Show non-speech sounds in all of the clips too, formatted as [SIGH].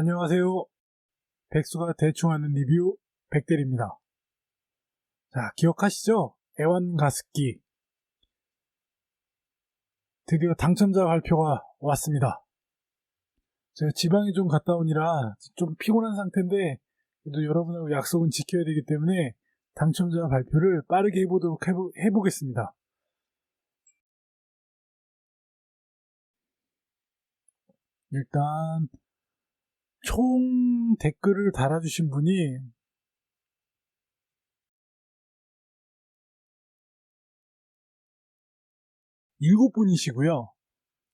안녕하세요. 백수가 대충 하는 리뷰 백대리입니다. 자, 기억하시죠? 애완 가습기. 드디어 당첨자 발표가 왔습니다. 제가 지방에 좀 갔다 오니라 좀 피곤한 상태인데 그래도 여러분하고 약속은 지켜야 되기 때문에 당첨자 발표를 빠르게 해보도록 해보, 해보겠습니다. 일단 총 댓글을 달아주신 분이 일곱 분이시고요.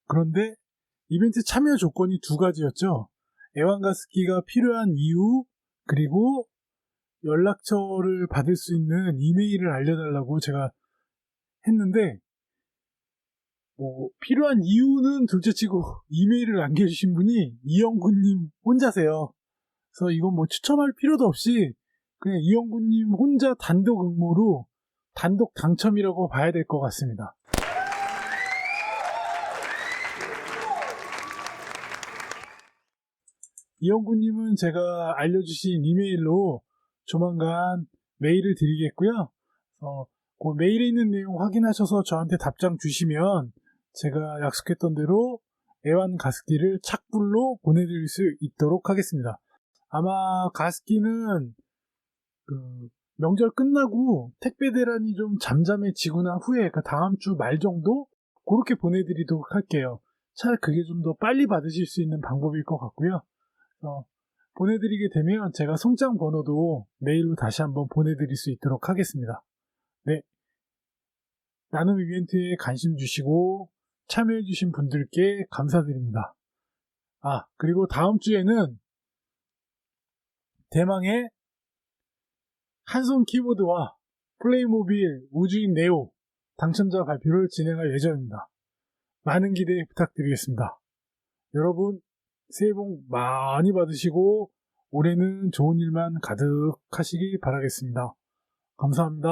그런데 이벤트 참여 조건이 두 가지였죠. 애완가습기가 필요한 이유 그리고 연락처를 받을 수 있는 이메일을 알려달라고 제가 했는데 뭐 필요한 이유는 둘째치고 [LAUGHS] 이메일을 남겨주신 분이 이영구님 혼자세요. 그래서 이건 뭐 추첨할 필요도 없이 그냥 이영구님 혼자 단독 응모로 단독 당첨이라고 봐야 될 것 같습니다. 이영구님은 제가 알려주신 이메일로 조만간 메일을 드리겠고요. 어, 그 메일에 있는 내용 확인하셔서 저한테 답장 주시면 제가 약속했던 대로 애완 가습기를 착불로 보내드릴 수 있도록 하겠습니다. 아마 가습기는 그 명절 끝나고 택배 대란이 좀 잠잠해지거나 후에 그 다음 주 말 정도 그렇게 보내드리도록 할게요. 차라리 그게 좀 더 빨리 받으실 수 있는 방법일 것 같고요. 어, 보내드리게 되면 제가 송장 번호도 메일로 다시 한번 보내드릴 수 있도록 하겠습니다. 네. 나눔 이벤트에 관심 주시고 참여해주신 분들께 감사드립니다. 아, 그리고 다음 주에는 대망의 한손 키보드와 플레이모빌 우주인 네오 당첨자 발표를 진행할 예정입니다. 많은 기대 부탁드리겠습니다. 여러분, 새해 복 많이 받으시고 올해는 좋은 일만 가득하시기 바라겠습니다. 감사합니다.